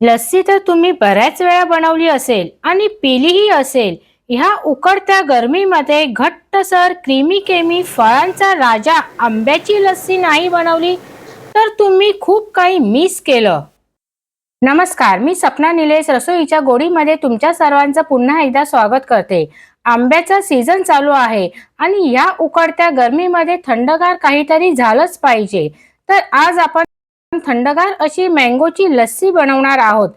लस्सी तर तुम्ही बऱ्याच वेळा बनवली असेल आणि पिलीही असेल ह्या उकडत्या गरमीमध्ये घट्टसर क्रीमी केमी फळांचा राजा आंब्याची लस्सी नाही बनवली तर तुम्ही खूप काही मिस केलं. नमस्कार मी सपना निलेश रसोईच्या गोडीमध्ये तुमच्या सर्वांचं पुन्हा एकदा स्वागत करते. आंब्याचा सीझन चालू आहे आणि या उकडत्या गरमीमध्ये थंडगार काहीतरी झालंच पाहिजे. तर आज आपण थंडगार अशी मँगोची लस्सी बनवणार आहोत.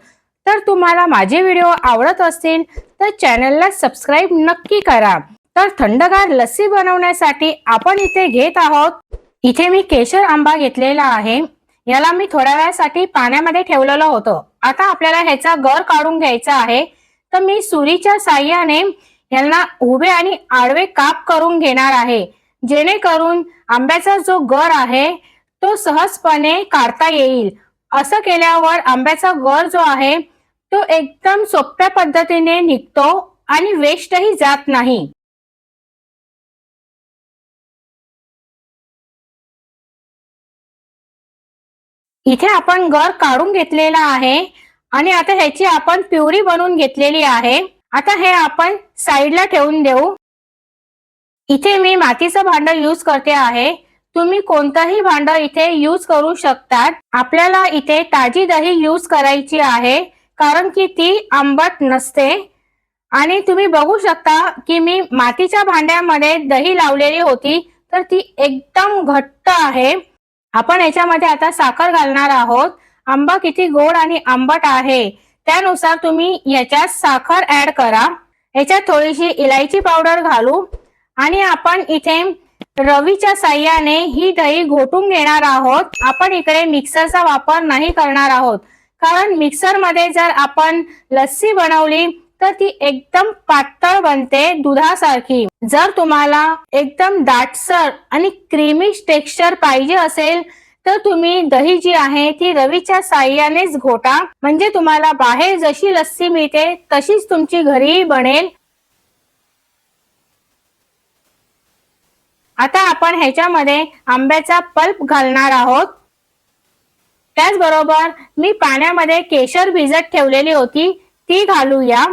तर तुम्हाला माझे व्हिडिओ आवडत असतील तर चॅनलला सबस्क्राईब नक्की करा. तर थंडगार लस्सी बनवण्यासाठी आपण इथे घेत आहोत. इथे मी केशर आंबा घेतलेला आहे. याला मी थोड्या वेळासाठी पाण्यामध्ये ठेवलेलं होतं. आता आपल्याला ह्याचा गर काढून घ्यायचा आहे. तर मी सुरीच्या साह्याने यांना उभे आणि आडवे काप करून घेणार आहे. जेणेकरून आंब्याचा जो गर आहे तो सहजपणे काढता येईल. असं केल्यावर आंब्याचा गर जो आहे तो एकदम सोप्या पद्धतीने निघतो आणि वेस्टही जात नाही. इथे आपण गर काढून घेतलेला आहे आणि आता ह्याची आपण प्युरी बनवून घेतलेली आहे. आता हे आपण साईडला ठेवून देऊ. इथे मी मातीचं भांड यूज करते आहे. तुम्ही कोणतंही भांड इथे यूज करू शकतात. आपल्याला इथे ताजी दही यूज करायची आहे कारण की ती आंबट नसते. आणि तुम्ही बघू शकता की मी मातीच्या भांड्यामध्ये दही लावलेली होती तर ती एकदम घट्ट आहे. आपण याच्यामध्ये आता साखर घालणार आहोत. आंबा किती गोड आणि आंबट आहे. त्यानुसार तुम्ही याच्यात साखर ऍड करा. याच्यात थोडीशी इलायची पावडर घालू. आणि आपण इथे रवीच्या साह्याने ही दही घोटून घेणार आहोत. आपण इकडे मिक्सरचा वापर नाही करणार आहोत. कारण मिक्सरमध्ये जर आपण लस्सी बनवली तर ती एकदम पातळ बनते दुधासारखी. जर तुम्हाला एकदम दाटसर आणि क्रीमी टेक्स्चर पाहिजे असेल तर तुम्ही दही जी आहे ती रवीच्या साह्यानेच घोटा. म्हणजे तुम्हाला बाहेर जशी लस्सी मिळते तशीच तुमची घरीही बनेल. आता आपण ह्याच्यामध्ये आंब्याचा पल्प घालणार आहोत. त्याचबरोबर मी पाण्यामध्ये केशर भिजत ठेवलेली होती ती घालूया.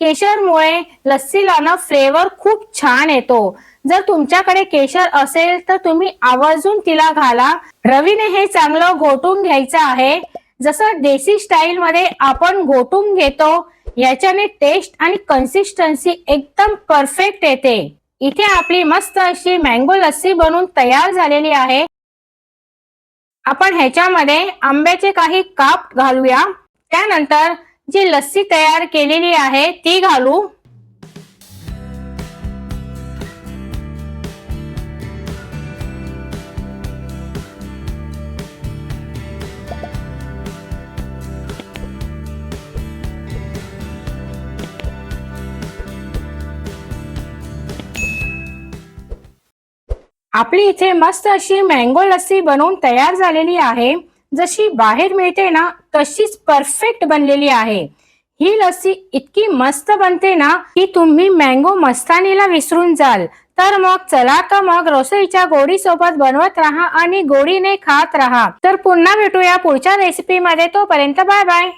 केशरमुळे लस्सीला ना फ्लेवर खूप छान येतो. जर तुमच्याकडे केशर असेल तर तुम्ही आवर्जून तिला घाला. रवीने हे चांगलं घोटून घ्यायचं आहे. जसं देसी स्टाईल मध्ये आपण घोटून घेतो याच्याने टेस्ट आणि कन्सिस्टन्सी एकदम परफेक्ट येते. इथे आपली मस्त अशी मँगो लस्सी बनून तयार झालेली आहे. आपण ह्याच्यामध्ये आंब्याचे काही काप घालूया. त्यानंतर जी लस्सी तयार केलेली आहे ती घालू. आपली इथे मस्त अशी मँगो लस्सी बनवून तयार झालेली आहे. जशी बाहेर मिळते ना तशीच परफेक्ट बनलेली आहे. ही लस्सी इतकी मस्त बनते ना की तुम्ही मँगो मस्तानीला विसरून जाल. तर मग चला तर मग रसोईच्या गोडी सोबत बनवत राहा आणि गोडीने खात राहा. तर पुन्हा भेटूया पुढच्या रेसिपी मध्ये. तोपर्यंत बाय बाय